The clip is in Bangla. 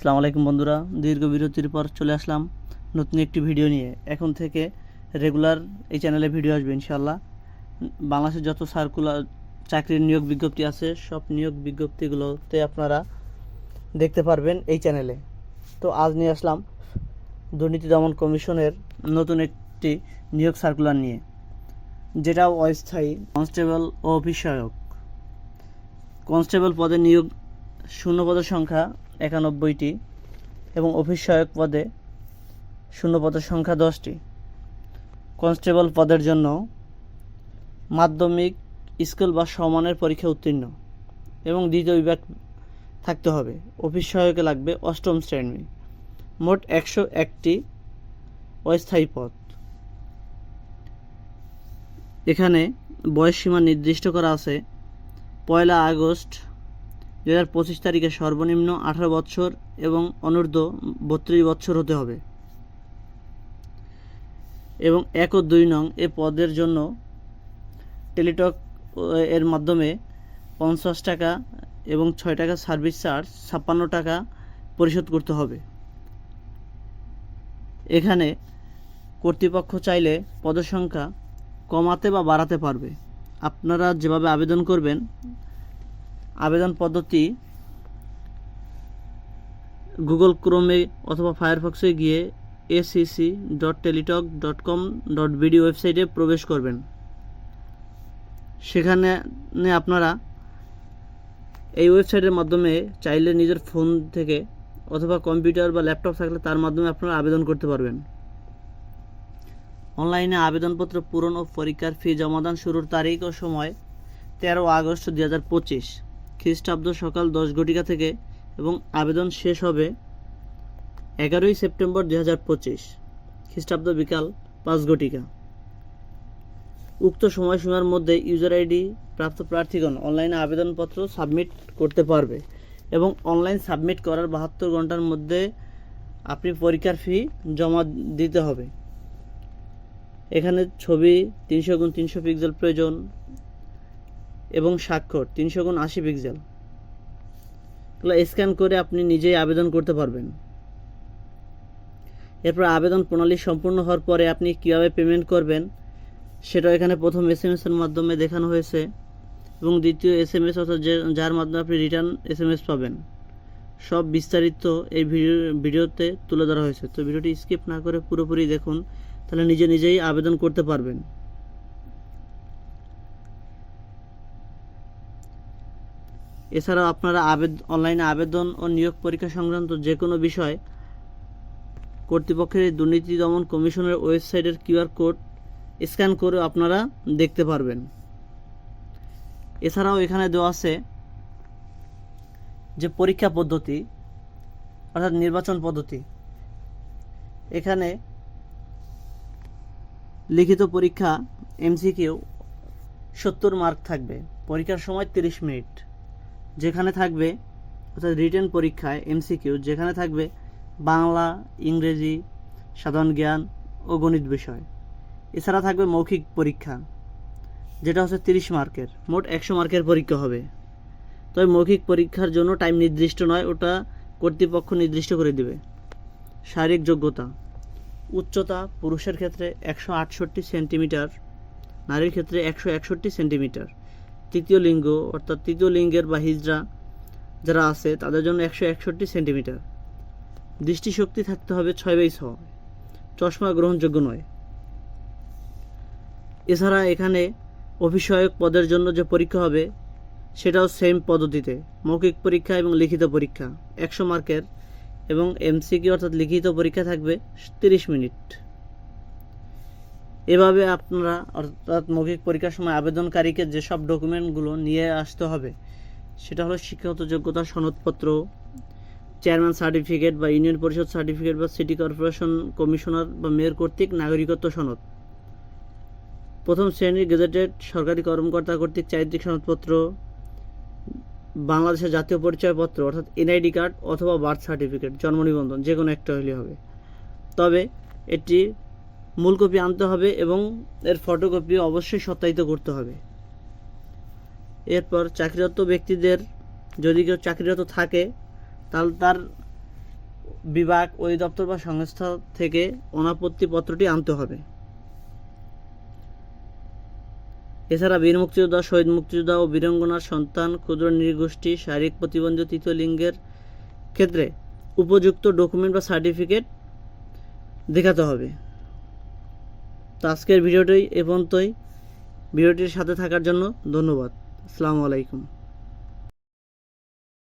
আসসালামু আলাইকুম বন্ধুরা, দীর্ঘ বিরতির পর চলে আসলাম নতুন একটি ভিডিও নিয়ে। এখন থেকে রেগুলার এই চ্যানেলে ভিডিও আসবে ইনশাল্লাহ বাংলাদেশের যত সার্কুলার চাকরির নিয়োগ বিজ্ঞপ্তি আছে, সব নিয়োগ বিজ্ঞপ্তিগুলোতে আপনারা দেখতে পারবেন এই চ্যানেলে তো আজ নিয়ে আসলাম দুর্নীতি দমন কমিশনের নতুন একটি নিয়োগ সার্কুলার নিয়ে যেটা অস্থায়ী কনস্টেবল ও অফিস সহায়ক। কনস্টেবল পদে নিয়োগ শূন্য পদের সংখ্যা একানব্বইটি এবং অফিস সহায়ক পদে শূন্য পদের সংখ্যা দশটি। কনস্টেবল পদের জন্য মাধ্যমিক, স্কুল বা সমানের পরীক্ষা উত্তীর্ণ এবং দ্বিতীয় বিভাগ থাকতে হবে। অফিস সহায়কে লাগবে অষ্টম শ্রেণি। মোট একশো একটি অস্থায়ী পদ। এখানে বয়স সীমা নির্দিষ্ট করা আছে। পয়লা আগস্ট দু হাজার পঁচিশ তারিখে সর্বনিম্ন আঠারো বছর এবং অনূর্ধ্ব বত্রিশ বছর হতে হবে। এবং এক ও দুই নং এ পদের জন্য টেলিটক এর মাধ্যমে পঞ্চাশ টাকা এবং ছয় টাকা সার্ভিস চার্জ, ছাপ্পান্ন টাকা পরিশোধ করতে হবে। এখানে কর্তৃপক্ষ চাইলে পদসংখ্যা কমাতে বা বাড়াতে পারবে। আপনারা যেভাবে আবেদন করবেন আবেদন পদ্ধতি গুগল ক্রোমে অথবা ফায়ারফক্সে গিয়ে ACC dot Teletalk dot com dot BD ওয়েবসাইটে প্রবেশ করবেন। সেখানে আপনারা এই ওয়েবসাইটের মাধ্যমে চাইলে নিজের ফোন থেকে অথবা কম্পিউটার বা ল্যাপটপ থাকলে তার মাধ্যমে আপনারা আবেদন করতে পারবেন। অনলাইনে আবেদনপত্র পূরণ ও পরীক্ষার ফি জমাদান শুরুর তারিখ ও সময় তেরো আগস্ট দুই হাজার পঁচিশ। খ্রিস্টাব্দ সকাল দশ ঘটিকা থেকে এবং আবেদন শেষ হবে এগারোই সেপ্টেম্বর দুই হাজার পঁচিশ, খ্রিস্টাব্দ বিকাল পাঁচ ঘটিকা। উক্ত সময়সীমার মধ্যে ইউজার আইডি প্রাপ্ত প্রার্থীগণ অনলাইনে আবেদনপত্র সাবমিট করতে পারবে এবং অনলাইন সাবমিট করার বাহাত্তর ঘণ্টার মধ্যে আপনি পরীক্ষার ফি জমা দিতে হবে। এখানে ছবি তিনশো গুণ তিনশো পিক্সেল প্রয়োজন এবং স্বাক্ষর তিনশো গুণ আশি পিক্সেল এগুলো স্ক্যান করে আপনি নিজেই আবেদন করতে পারবেন। এরপর আবেদন প্রণালী সম্পূর্ণ হওয়ার পরে আপনি কীভাবে পেমেন্ট করবেন সেটা এখানে প্রথম এস এম এসের মাধ্যমে দেখানো হয়েছে। এবং দ্বিতীয় এস এম এস অর্থাৎ যার মাধ্যমে আপনি রিটার্ন এস এম এস পাবেন। সব বিস্তারিত এই ভিডিও, ভিডিওতে তুলে ধরা হয়েছে। তো ভিডিওটি স্কিপ না করে পুরোপুরি দেখুন, তাহলে নিজে নিজেই আবেদন করতে পারবেন। এছাড়াও আপনারা আবেদ অনলাইনে আবেদন ও নিয়োগ পরীক্ষা সংক্রান্ত যে কোনো বিষয় কর্তৃপক্ষের দুর্নীতি দমন কমিশনের ওয়েবসাইটের কিউআর কোড স্ক্যান করে আপনারা দেখতে পারবেন। এছাড়াও এখানে দেওয়া আছে যে পরীক্ষা পদ্ধতি, অর্থাৎ নির্বাচন পদ্ধতি। এখানে লিখিত পরীক্ষা, এমসিকিউ, সত্তর মার্ক থাকবে। পরীক্ষার সময় তিরিশ মিনিট। যেখানে থাকবে, অর্থাৎ রিটেন পরীক্ষায় এমসিকিউ যেখানে থাকবে বাংলা, ইংরেজি, সাধারণ জ্ঞান ও গণিত বিষয়। এছাড়া থাকবে মৌখিক পরীক্ষা, যেটা হচ্ছে তিরিশ মার্কের, মোট একশো মার্কের পরীক্ষা হবে। তবে মৌখিক পরীক্ষার জন্য টাইম নির্দিষ্ট নয়, ওটা কর্তৃপক্ষ নির্দিষ্ট করে দিবে। শারীরিক যোগ্যতা, উচ্চতা পুরুষের ক্ষেত্রে একশো আটষট্টি সেন্টিমিটার, নারীর ক্ষেত্রে একশো একষট্টি সেন্টিমিটার। তৃতীয় লিঙ্গ, অর্থাৎ তৃতীয় লিঙ্গের বা হিজড়া যারা আছে, তাদের জন্য একশো একষট্টি সেন্টিমিটার। দৃষ্টিশক্তি থাকতে হবে ছয় বাই ছয়। চশমা গ্রহণযোগ্য নয়। এছাড়া এখানে অভিষয়ক পদের জন্য যে পরীক্ষা হবে, সেটাও সেম পদ্ধতিতে। মৌখিক পরীক্ষা এবং লিখিত পরীক্ষা। একশো মার্কের এবং এমসিকি অর্থাৎ লিখিত পরীক্ষা থাকবে তিরিশ মিনিট। এভাবে আপনারা অর্থাৎ মৌখিক পরীক্ষার সময় আবেদনকারীকে যেসব ডকুমেন্টগুলো নিয়ে আসতে হবে, সেটা হলো শিক্ষাগত যোগ্যতা সনদপত্র চেয়ারম্যান সার্টিফিকেট বা ইউনিয়ন পরিষদ সার্টিফিকেট বা সিটি কর্পোরেশন কমিশনার বা মেয়র কর্তৃক নাগরিকত্ব সনদ। প্রথম শ্রেণির গেজেটেড সরকারি কর্মকর্তা কর্তৃক চারিত্রিক সনদপত্র, বাংলাদেশের জাতীয় পরিচয়পত্র অর্থাৎ এনআইডি কার্ড অথবা বার্থ সার্টিফিকেট জন্ম নিবন্ধন যে কোনো একটা হলে হবে। তবে এটি মূল কপি আনতে হবে এবং এর ফটোকপি অবশ্যই সত্যায়িত করতে হবে। এরপর চাকরিরত ব্যক্তিদের যদি কেউ চাকরিরত থাকে, তাহলে তার বিভাগ অধিদপ্তর বা সংস্থা থেকে অনাপত্তি পত্রটি আনতে হবে। এছাড়া বীর মুক্তিযোদ্ধা, শহীদ মুক্তিযোদ্ধা ও বীরাঙ্গনার সন্তান, ক্ষুদ্র নৃগোষ্ঠী, শারীরিক প্রতিবন্ধী, তৃতীয় লিঙ্গের ক্ষেত্রে উপযুক্ত ডকুমেন্ট বা সার্টিফিকেট দেখাতে হবে। তো আজকের ভিডিওটি এ পর্যন্তই। ভিডিওটির সাথে থাকার জন্য ধন্যবাদ। আসসালামু আলাইকুম।